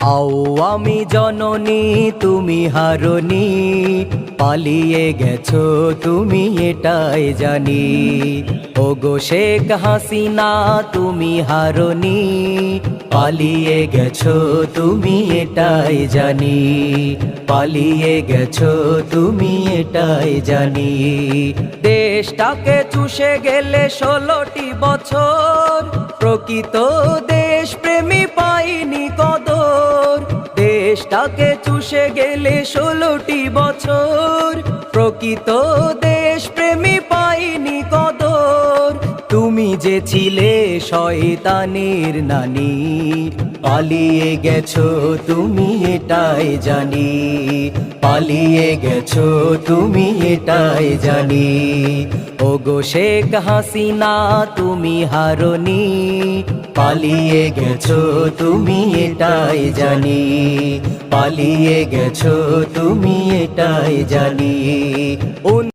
আওয়ামী জননী, তুমি হারনি পালিয়ে গেছো তুমি এটাই জানি। ওগো শেখ হাসিনা, তুমি হারনি পালিয়ে গেছো তুমি এটাই জানি। পালিয়ে গেছো তুমি এটাই জানি। দেশটাকে চুষে গেলে ষোলোটি বছর, প্রকৃত দেশ প্রেমী পাইনি কদর দেশটাকে চুষে গেলে ষোলোটি বছর। প্রকৃত দেশ প্রেমী তুমি যে ছিলে শয়তানের নানি, পালিয়ে গেছো তুমি এটাই জানি, পালিয়ে গেছো তুমি এটাই জানি। ওগো শেখ হাসিনা, তুমি হারনি, পালিয়ে গেছো তুমি এটাই জানি, পালিয়ে গেছো তুমি এটাই জানি।